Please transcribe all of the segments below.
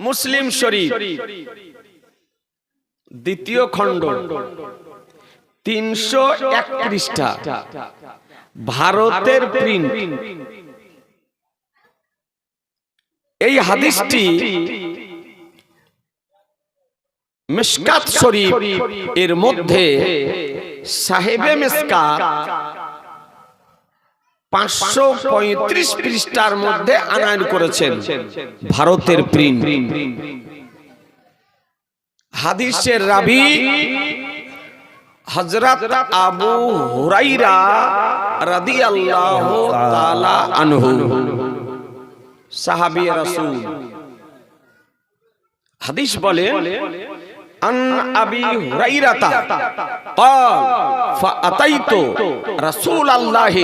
মুসলিম শরীফ। দ্বিতীয় খণ্ড। তিনশো এক ভারতের প্রিন্ট এই হাদিসটি মিশকাত শরীফ এর মধ্যে সাহেবে মিসকাত পাঁচশো পঁয়ত্রিশ পৃষ্ঠার মধ্যে আনায়ন করেছেন ভারতের প্রিন্ট। হাদিসের রাবি হজরত আবু হুরাইরা রাদিয়াল্লাহু তাআলা আনহু, সাহাবী রাসূল। হাদিস বলে আন আবি হুরাইরাতা قال فأتيت رسول الله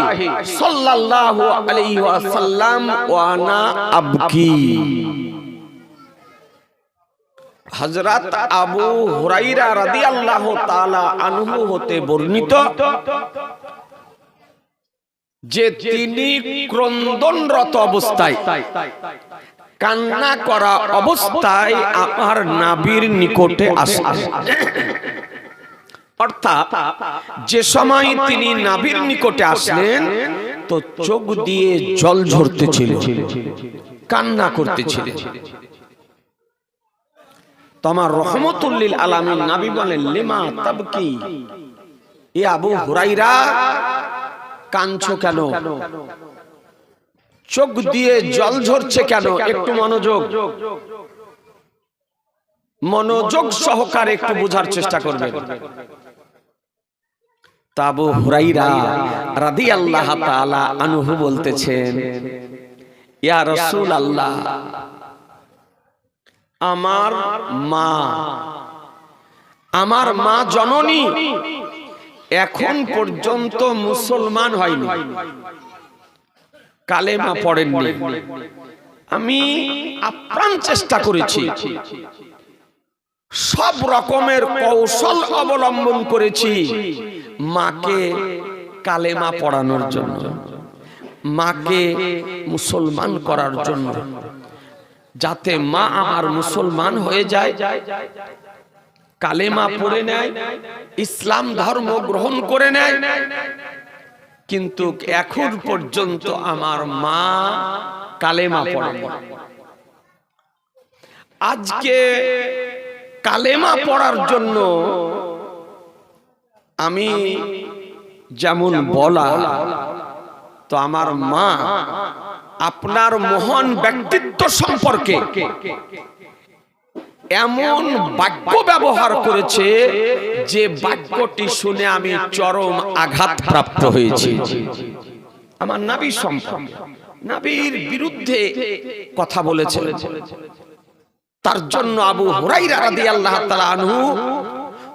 صلى الله عليه وسلم وأنا أبكي হজরত আবু হুরাইরা রাদিয়াল্লাহু তাআলা আনহু হতে বর্ণিত যে তিনি ক্রন্দনরত অবস্থায় কান্না করা অবস্থায় আমার নাবির নিকটে আসেন অর্থাৎ যে সময় তিনি নাবির নিকটে আসলেন, তো চোখ দিয়ে জল ঝরতেছিল, কান্না করতেছিলেন তোমার রহমতুল্লিল আলামিন নাবি বলেন, লিমা তাবকি? এ আবু হুরাইরা, কাঁদছো কেন? চোখ দিয়ে জল ঝরছে কেন? একটু মনোযোগ। মনোযোগ। সহকারে একটু বোঝার চেষ্টা করবেন। তাবু হুরাইরা রাদি আল্লাহ তাআলা আনহু বলতেছেন ইয়া রাসূল আল্লাহ আমার মা আমার মা জননী এখন পর্যন্ত মুসলমান হয়নি। কালেমা পড়েননি। আমি আপ্রাণ চেষ্টা করেছি। সব রকমের কৌশল অবলম্বন করেছি মাকে কালেমা পড়ানোর জন্য মাকে মুসলমান করার জন্য যাতে মা আমার মুসলমান হয়ে যায় কালেমা পড়ে নেয় ইসলাম ধর্ম গ্রহণ করে নেয় কিন্তু এখন পর্যন্ত আমার মা কালেমা পড়ে আজকে কালেমা পড়ার জন্য আমি যেমন বলা তো আমার মা আপনার মহান ব্যক্তিত্ব সম্পর্কে এমন বাক্য ব্যবহার করেছে যে বাক্যটি শুনে আমি চরম আঘাত প্রাপ্ত হয়েছি। আমার নাবি সম্পর্কে। নাবির বিরুদ্ধে কথা বলেছে। তার জন্য আবু হুরাইরা রাদিয়াল্লাহু তাআলা আনহু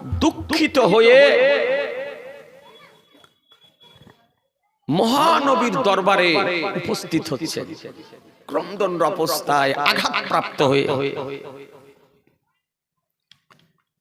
দুঃখিত হয়ে মহানবীর দরবারে উপস্থিত হচ্ছে। ক্রন্দন অবস্থায় আঘাতপ্রাপ্ত হয়ে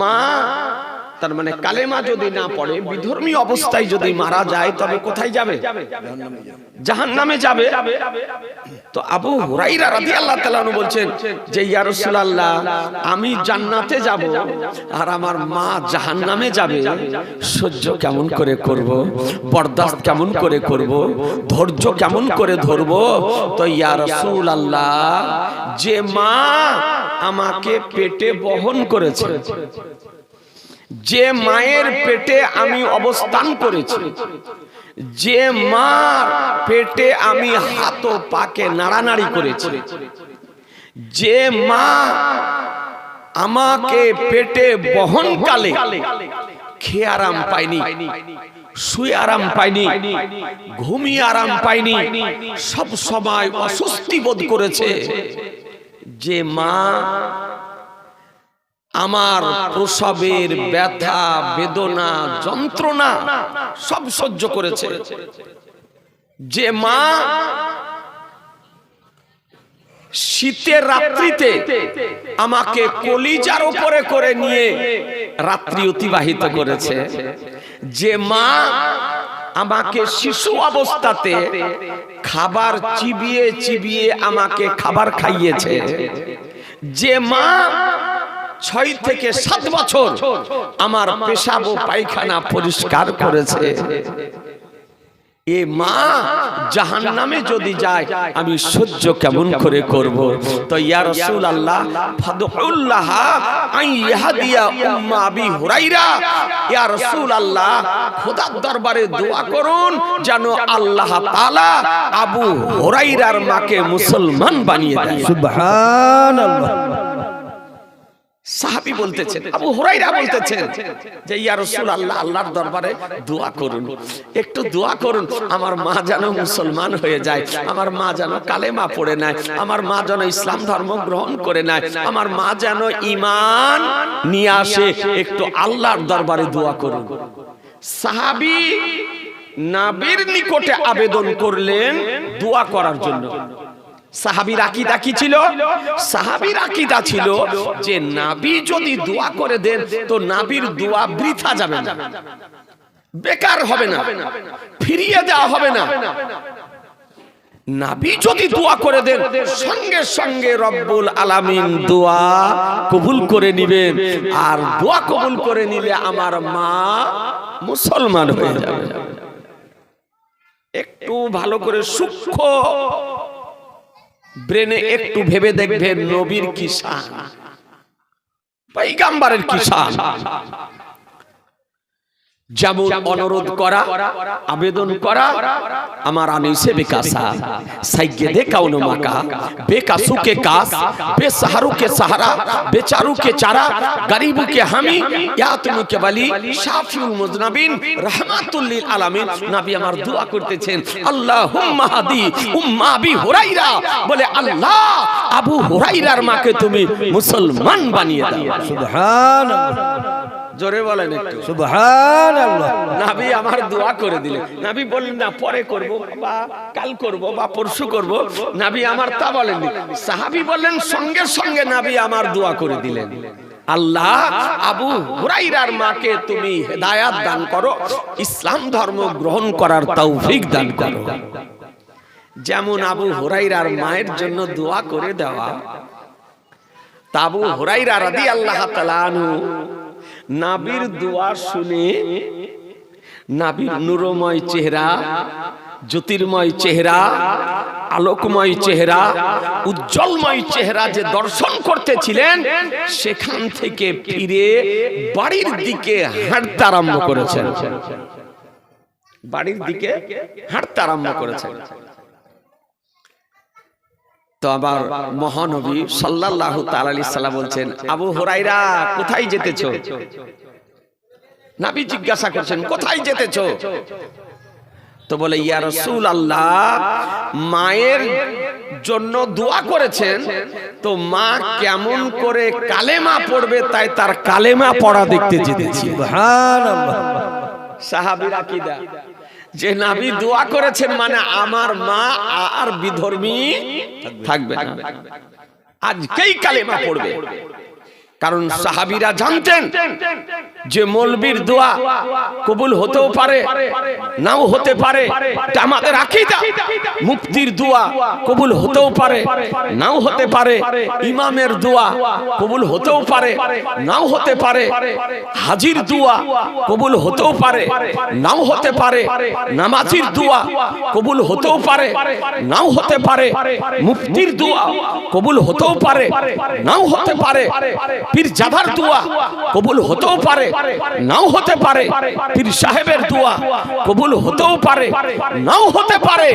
মা, তার মানে কালেমা যদি না পড়ে, বিধর্মী অবস্থায় যদি মারা যায়, তবে কোথায় যাবে? জাহান নামে যাবে। তো আবু হুরাইরা রাদিয়াল্লাহু তাআলা বলছেন যে, ইয়া রাসূলুল্লাহ, আমি জান্নাতে যাব আর আমার মা জাহান্নামে যাবে। সহ্য কেমন করে করব? বরদাস্ত কেমন করে করব? ধৈর্য কেমন করে ধরব? তো ইয়া রাসূলুল্লাহ, যে মা আমাকে পেটে বহন করেছে যে মায়ের পেটে আমি অবস্থান করেছি, যে মার পেটে আমি হাত পাকে নাড়ানাড়ি করেছি, যে মা আমাকে পেটে বহনকালে খেয়ে আরাম পাইনি শুয়ে আরাম পাইনি ঘুমিয়ে আরাম পাইনি সব সময় অস্বস্তি বোধ করেছে, যে মা আমার প্রসবের ব্যথা বেদনা যন্ত্রণা সব সহ্য করেছে। যে মা শীতের রাত্রিতে আমাকে কলিজার উপরে করে নিয়ে রাত্রি অতিবাহিত করেছে। যে মা আমাকে শিশু অবস্থাতে খাবার চিবিয়ে চিবিয়ে আমাকে খাবার খাইয়েছে। যে মা ছয় থেকে সাত বছর আমার পেশাব পায়খানা পরিষ্কার করেছে। এ মা জাহান নামে যদি যায়, আমি সহ্য কেমন করে করব? তো ইয়া রাসূল আল্লাহ ফাদুল্লাহ আই ইহাদিয়া উম্মা আবি হুরাইরা। ইয়া রাসূল আল্লাহ খোদার দরবারে দোয়া করুন যেন আল্লাহ তাআলা আবু হুরাইরার মাকে মুসলমান বানিয়ে দেয়। সুবহানাল্লাহ। সাহাবি বলতেছেন আবু হুরাইরা বলতেছেন যে ইয়া রাসূলুল্লাহ আল্লাহর দরবারে দোয়া করুন। একটু দোয়া করুন। আমার মা যেন মুসলমান হয়ে যায়। আমার মা যেন কালেমা পড়ে নেয়। আমার মা যেন ইসলাম ধর্ম গ্রহণ করে নেয়। আমার মা যেন ঈমান নিয়ে আসে। একটু আল্লাহর দরবারে দোয়া করুন। সাহাবি নাবির নিকটে আবেদন করলেন দোয়া করার জন্য। কি ছিল? ছিল যে নাবি যদি দোয়া করে দেন, তো নাবির দোয়া বৃথা যাবে বেকার হবে না। ফিরিয়ে দেওয়া হবে না। নাবি যদি দোয়া করে দেন, সঙ্গে সঙ্গে রব্বুল আলামিন দোয়া কবুল করে নিবেন। আর দোয়া কবুল করে নিলে আমার মা মুসলমান হয়ে যাবে। একটু ভালো করে সূক্ষ্ম ব্রেনে একটু ভেবে দেখবেন নবীর কি শান পাইগাম্বারের কি শান যেমন অনুরোধ করা আবেদন করা আমার আনিসে বেকাসা সাইগে দে কাউনো মাকা বেকাসু কে কাস বেসাহারু কে সাহারা বেচারু কে চারা গরিবু কে হামি ইয়া তুমি কে বলি শাফিউল মুজনাবিন রাহমাতুল লিল আলামিন। নবী আমার দোয়া করতেছেন আল্লাহুম্মা হাদি উম্মা আবি হুরাইরা। বলে আল্লাহ আবু হুরাইরার মাকে তুমি মুসলমান বানিয়ে দাও। সুবহানাল্লাহ। জোরে বলেন একটু। সুবহানাল্লাহ। নাবি আমার দোয়া করে দিলেন। নাবি বললেন না পরে করব বা কাল করব বা পরশু করব। নাবি আমার তা বলেননি। সাহাবি বললেন সঙ্গে সঙ্গে নাবি আমার দোয়া করে দিলেন। আল্লাহ আবু হুরাইরার মাকে তুমি হেদায়াত দান করো ইসলাম ধর্ম গ্রহণ করার তৌফিক দান করো। যেমন আবু হুরাইরার মায়ের জন্য দোয়া করে দেওয়া তাবু হুরাইরা রাদিয়াল্লাহু তাআলা আনহু নাবির দোয়া শুনে নাবির নুরময় চেহারা জ্যোতির্ময় চেহারা আলোকময় চেহারা উজ্জ্বলময় চেহারা যে দর্শন করতেছিলেন সেখান থেকে ফিরে বাড়ির দিকে হাঁটতে আরম্ভ করেছেন। বাড়ির দিকে হাঁটতে আরম্ভ করেছেন। তো আবার মহানবী সাল্লাল্লাহু তাআলা আলাইহি সাল্লাম বলছেন আবু হুরাইরা কোথায় যেতেছো? নাবি জিজ্ঞাসা করছেন কোথায় যেতেছো? তো বলে ইয়া রাসূল আল্লাহ মায়ের জন্য দোয়া করেছেন তো মা কেমন করে কালেমা পড়বে তাই তার কালেমা পড়া দেখতে যেতেছি। সুবহানাল্লাহ। সাহাবীর আকীদা যে নাবি দোয়া করেছেন মানে আমার মা আর বিধর্মী থাকবে না। আজকেই কালেমা পড়বে। কারণ সাহাবিরা জানতেন যে মলবির দোয়া কবুল হতেও পারে নাও হতে পারে আমাদের আকীদা মুক্তির দোয়া কবুল হতেও পারে নাও হতে পারে ইমামের দোয়া কবুল হতেও পারে নাও হতে পারে হাজির দোয়া কবুল হতেও পারে নাও হতে পারে নামাজির দোয়া কবুল হতেও পারে নাও হতে পারে মুফতির দোয়া কবুল হতেও পারে নাও হতে পারে পীর জাভার দোয়া কবুল হতেও পারে নাও হতে পারে পীর সাহেবের দোয়া কবুল হতেও পারে নাও হতে পারে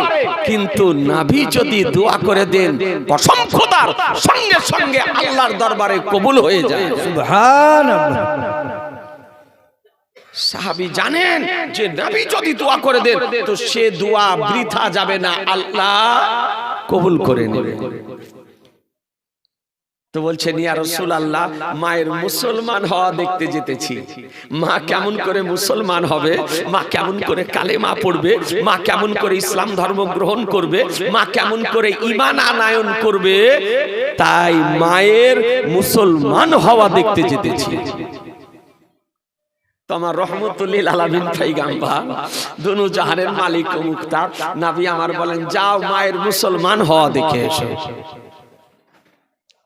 কিন্তু নাভি যদি দোয়া করে দেন কসম খোদার সঙ্গে সঙ্গে আল্লাহর দরবারে কবুল হয়ে যায়। সুবহানাল্লাহ সাহাবি জানেন যে নবী যদি দোয়া করে দেন তো সে দোয়া বৃথা যাবে না আল্লাহ কবুল করে নেবে। তো বলছেন ইয়া রসুল আল্লাহ মায়ের মুসলমান হওয়া দেখতে যেতেছি। মা কেমন করে মুসলমান হবে মা কেমন করে কালেমা পড়বে মা কেমন করে ইসলাম ধর্ম গ্রহণ করবে মা কেমন করে ইমান আনায়ন করবে তাই মায়ের মুসলমান হওয়া দেখতে যেতেছি। তোমার রহমতুল্লিল আলামিন গাম্বা দুনু জাহানের মালিক ও মুক্তার নাবি আমার বলেন যাও মায়ের মুসলমান হওয়া দেখে এসো।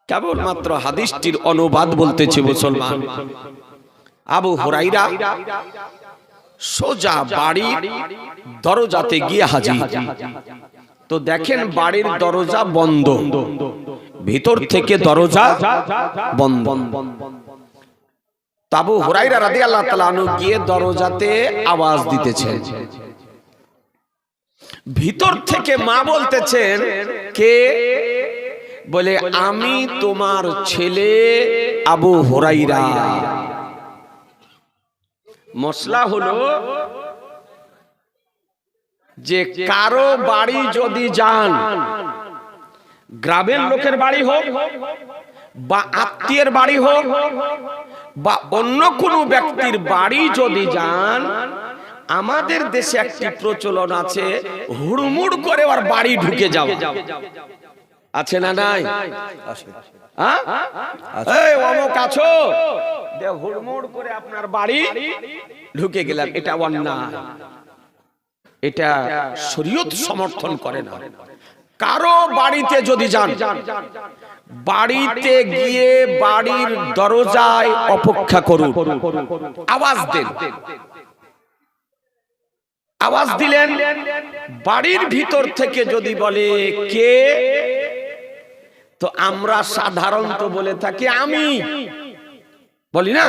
কেবলমাত্র হাদিসটির অনুবাদ বলতেছে মুসলমান। আবু হুরাইরা সোজা বাড়ির দরজাতে গিয়ে হাজির। তো দেখেন বাড়ির দরজা বন্ধ। ভিতর থেকে দরজা বন্ধ। তাবু হুরাইরা রাদি আল্লাহ তালু গিয়ে দরজাতে আওয়াজ দিতেছে ভিতর থেকে মা বলতেছেন কে বলে আমি তোমার ছেলে আবু হুরাইরা। মশলা হলো যে কারও বাড়ি যদি যান গ্রামের লোকের বাড়ি হোক বা আত্মীয়ের বাড়ি হোক বা অন্য কোনো ব্যক্তির বাড়ি যদি যান আমাদের দেশে একটি প্রচলন আছে হুড়মুড় করে ওর বাড়ি ঢুকে যাওয়া। আছে না নাই? হ্যাঁ? অমুক আছো হুড়মুড় করে আপনার বাড়ি। ঢুকে গেলাম এটা অন্যায়। এটা শরীয়ত সমর্থন করে না। কারও বাড়িতে যদি যান বাড়িতে গিয়ে বাড়ির দরজায় অপেক্ষা করুন। আওয়াজ দেন। আওয়াজ দিলেন বাড়ির ভিতর থেকে যদি বলে কে? তো আমরা সাধারণত বলে থাকি আমি। বলি না?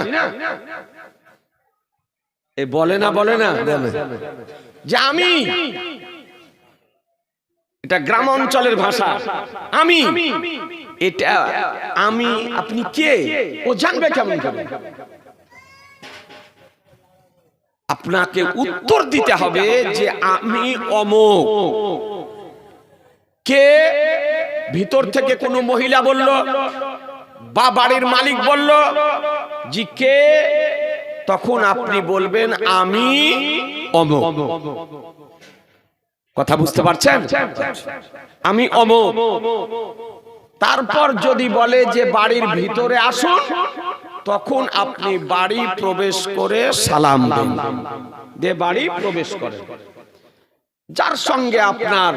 এ বলে না বলে না? যে আমি। এটা গ্রাম অঞ্চলের ভাষা। আমি। এটা আমি আপনি কে? ও জানবে কেমন করে। আপনাকে উত্তর দিতে হবে যে আমি অমোক। কে? ভিতর থেকে কোনো মহিলা বলল বা বাড়ির মালিক বলল জি কে? তখন আপনি বলবেন আমি অমোক। কথা বুঝতে পারছেন? আমি অমোক। তারপর যদি বলে যে বাড়ির ভিতরে আসুন তখন আপনি বাড়ি প্রবেশ করে সালাম দেন। দে বাড়ি প্রবেশ করে যার সঙ্গে আপনার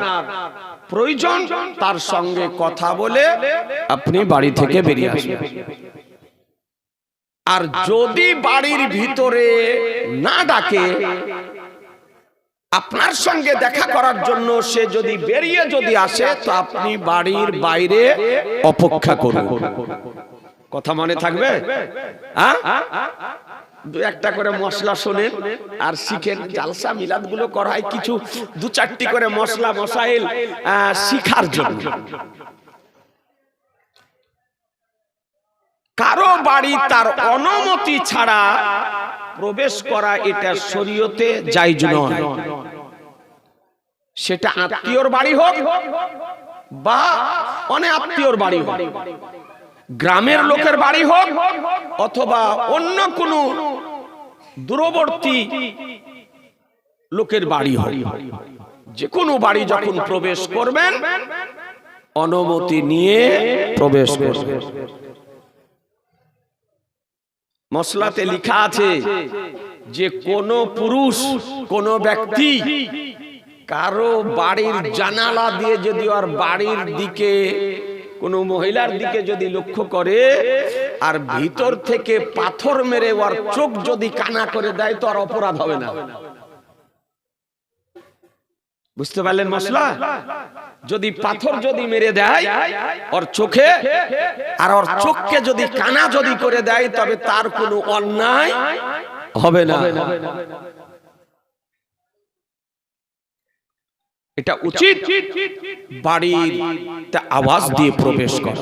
প্রয়োজন, তার সঙ্গে কথা বলে আপনি বাড়ি থেকে বেরিয়ে আসবেন। আর যদি বাড়ির ভিতরে না ডাকে, আপনার সঙ্গে দেখা করার জন্য সে যদি বেরিয়ে যদি আসে, তো আপনি বাড়ির বাইরে অপেক্ষা করুন। কথা মনে থাকবে? হ্যাঁ? দু একটা করে মশলা শোনেন আর শিখেন জালসা মিলাদগুলো করা হয় কিছু দু চারটি করে মশলা মশাইল শিখার জন্য। কারও বাড়ি তার অনুমতি ছাড়া প্রবেশ করা এটা শরীয়তে জায়জ নয়। সেটা আত্মীয়র বাড়ি হোক বা অনেক আত্মীয়র বাড়ি হোক, গ্রামের লোকের বাড়ি হোক অথবা অন্য কোন দূরবর্তী লোকের বাড়ি হোক যে কোনো বাড়ি যখন প্রবেশ করবেন, অনুমতি নিয়ে প্রবেশ করবেন। মশলাতে লেখা আছে যে কোন পুরুষ, কোন ব্যক্তি কারও বাড়ির জানালা দিয়ে যদি আর বাড়ির দিকে কোন মহিলার দিকে যদি লক্ষ্য করে আর ভিতর থেকে পাথর মেরে ওর চোখ যদি কানা করে দেয় তো আর অপরাধ হবে না। বুঝতে পারলেন মশলা? যদি পাথর যদি মেরে দেয় ওর চোখে আর ওর চোখকে যদি কানা যদি করে দেয় তবে তার কোনো অন্যায় হবে না। এটা উচিত বাড়ির আওয়াজ দিয়ে প্রবেশ কর।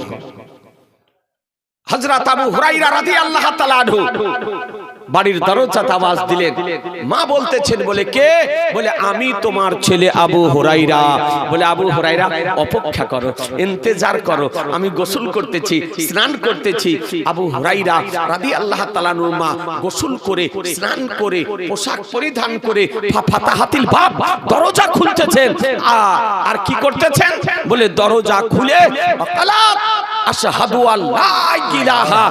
হজরত আবু হুরাইরা রাদিয়াল্লাহু তাআলা আনহু বাড়ির দরজাতে আওয়াজ দিলেন। মা বলতেছেন বলে কে? বলে আমি তোমার ছেলে আবু হুরাইরা বলে আবু হুরাইরা অপেক্ষা করো ইন্তেজার করো। আমি গোসল করতেছি স্নান করতেছি। আবু হুরাইরা রাদি আল্লাহ তালানুর মা গোসল করে স্নান করে পোশাক পরিধান করে ফাতাহাতিল বাপ দরজা খুলতেছেন। আর কি করতেছেন? বলে দরজা খুলে অকালাত আশহাদু আল্লা ইলাহা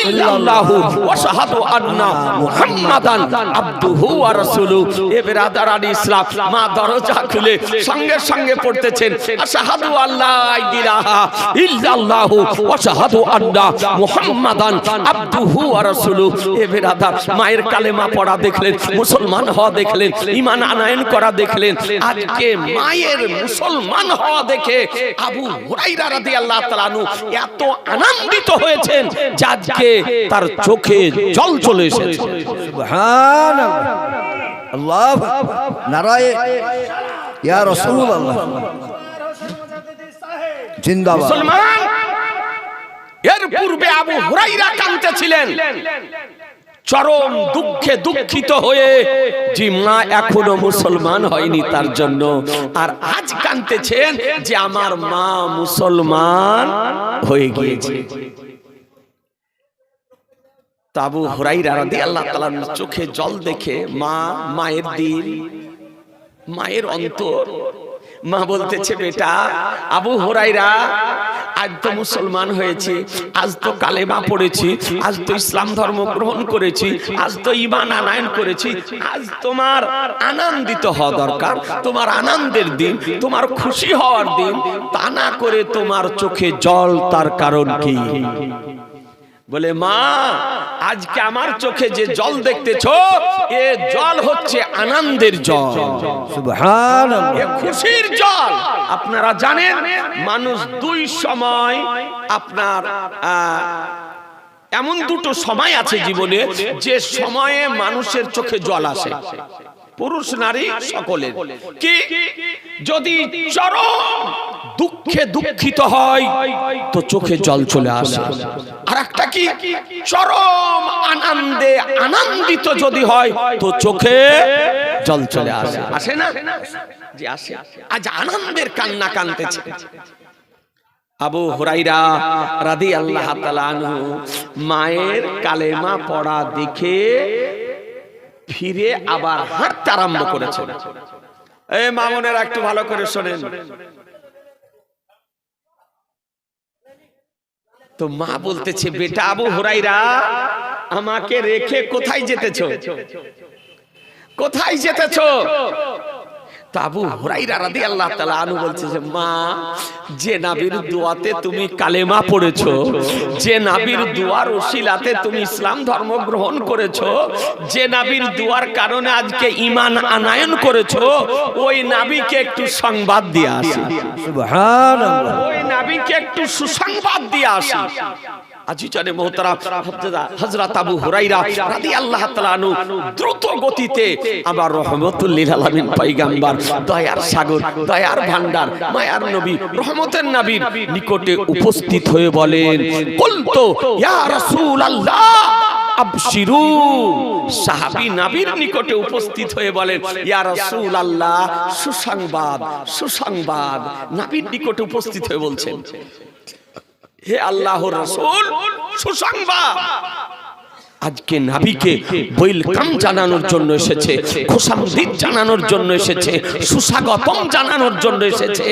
ইল্লাল্লাহু ওয়া আশহাদু আন্না মুহাম্মাদান আবদুহু ওয়া রাসূলুহু এ বেরাদারান ইসলাম, মা দরজা খুলে সঙ্গে সঙ্গে পড়তেছেন, আশহাদু আল্লা ইলাহা ইল্লাল্লাহু ওয়া আশহাদু আন্না মুহাম্মাদান আবদুহু ওয়া রাসূলুহু এ বেরাদার মায়ের কালেমা পড়া দেখলেন, মুসলমান হওয়া দেখলেন, ঈমান আনায়ন করা দেখলেন, আজকে মায়ের মুসলমান হওয়া দেখে আবু হুরাইরা রাদিয়াল্লাহু তাআলা এত আনন্দিত হয়েছেন যাকে তার চোখে জল চলে এসেছে। আল্লাহ নারায়ে ইয়া রাসূল আল্লাহ জিন্দাবাদ। মুসলমান এর পূর্বে আবু হুরাইরা কাঁদতেছিলেন। চরম দুঃখে দুঃখিত হয়ে যে মা এখনও মুসলমান হয়নি তার জন্য। আর আজ কাঁদতেছেন যে আমার মা মুসলমান হয়ে গিয়েছে। তাবু হুরাইরা রাদিয়াল্লাহু তাআলার চোখে জল দেখে মা মায়ের দিল মায়ের অন্তর মা বলতেছে বেটা আবু হুরাইরা আজ তো মুসলমান হয়েছি আজ তো কালেমা পড়েছি আজ তো ইসলাম ধর্ম গ্রহণ করেছি আজ তো ইমান আনায়ন করেছি আজ তোমার আনন্দিত হওয়া দরকার তোমার আনন্দের দিন তোমার খুশি হওয়ার দিন তা না করে তোমার চোখে জল তার কারণ কি? বলে মা আজকে আমার চোখে যে জল দেখতেছ এ জল হচ্ছে আনন্দের জল। খুশির জল। আপনারা জানেন মানুষ দুই সময় আপনার এমন দুটো সময় আছে জীবনে যে সময়ে মানুষের চোখে জল আসে। পুরুষ নারী সকলের। কি? যদি চরম দুঃখে দুঃখিত হয় তো চোখে জল চলে আসে। আর একটা কি? চরম আনন্দে আনন্দিত যদি হয় তো চোখে জল চলে আসে। আসে না? জি আসে। আজ আনন্দের কান্না কানতেছে। আবু হুরাইরা রাদি আল্লাহ মায়ের কালেমা পড়া দেখে ফিরে আবার হাঁটতে আরম্ভ করেছে এই মামুনের একটু ভালো করে শোনেন। তো মা বলতেছে, বেটা আবু হুরাইরা আমাকে রেখে কোথায় যেতেছ? কোথায় যেতেছো? তাবু হুরাইরা রাদিয়াল্লাহু তাআলা আনহু বলছে যে মা যে নাবির দোয়াতে তুমি কালেমা পড়েছো যে নাবির দুয়ার ওসিলাতে তুমি ইসলাম ধর্ম গ্রহণ করেছ যে নাবির দুয়ার কারণে আজকে ঈমান আনায়ন করেছ ওই নাবিকে একটু সংবাদ দিয়ে আসি। ওই নাবিকে একটু সুসংবাদ দিয়ে আসি। আজিজানে আবু হুরাইরা রাদিয়াল্লাহু তাআলা আনহু দ্রুত গতিতে লিল আলামিন দয়ার সাগর, দয়ার ভান্ডার মায়ার নবী, রহমতের নবীর নিকটে উপস্থিত হয়ে বলেন ইয়া রাসূলুল্লাহ, আবশিরু। সাহাবী নবীর নিকটে উপস্থিত হয়ে বলেন, ইয়া রাসূলুল্লাহ, সুসংবাদ সুসংবাদ। নবীর নিকটে উপস্থিত হয়ে বলছেন হে আল্লাহর রাসূল সুসংবাদ। আজকে নাবিকে ওয়েলকাম জানানোর জন্য এসেছে খুশামদিদ জানানোর জন্য এসেছে সুস্বাগতম জানানোর জন্য এসেছে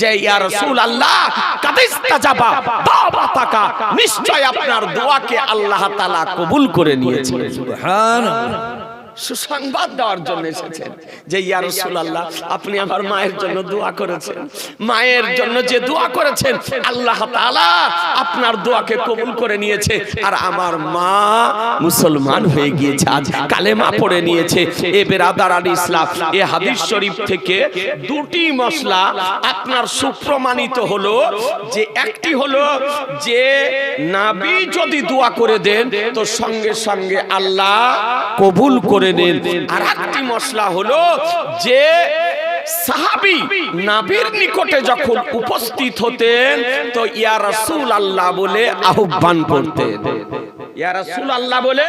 যে ইয়া রাসূলুল্লাহ কাদিস্তাজাবা দাওয়াতাকা নিশ্চয় আপনার দোয়াকে আল্লাহ তাআলা কবুল করে নিয়েছেন সুবহান আল্লাহ সুসংবাদ দেওয়ার জন্য এসেছেন। যে, ইয়া রাসূলুল্লাহ, আপনি আমার মায়ের জন্য দোয়া করেছেন। মায়ের জন্য যে দোয়া করেছেন, আল্লাহ তাআলা আপনার দোয়াকে কবুল করে নিয়েছে। আর আমার মা মুসলমান হয়ে গিয়েছে আজ, কালেমা পড়ে নিয়েছে। এ বেরাদার আলী ইসলাম, এ হাদিস শরীফ থেকে দুটি মশলা আপনার সুপ্রমাণিত হলো, যে একটি হলো যে নাবি যদি দোয়া করে দেন, তো সঙ্গে সঙ্গে আল্লাহ কবুল করে নেন আর একটি মশলা হলো যে সাহাবি নাবির নিকটে যখন উপস্থিত হতেন তো ইয়া রাসূল আল্লাহ বলে আহ্বান করতেন। ইয়া রাসূল আল্লাহ বলে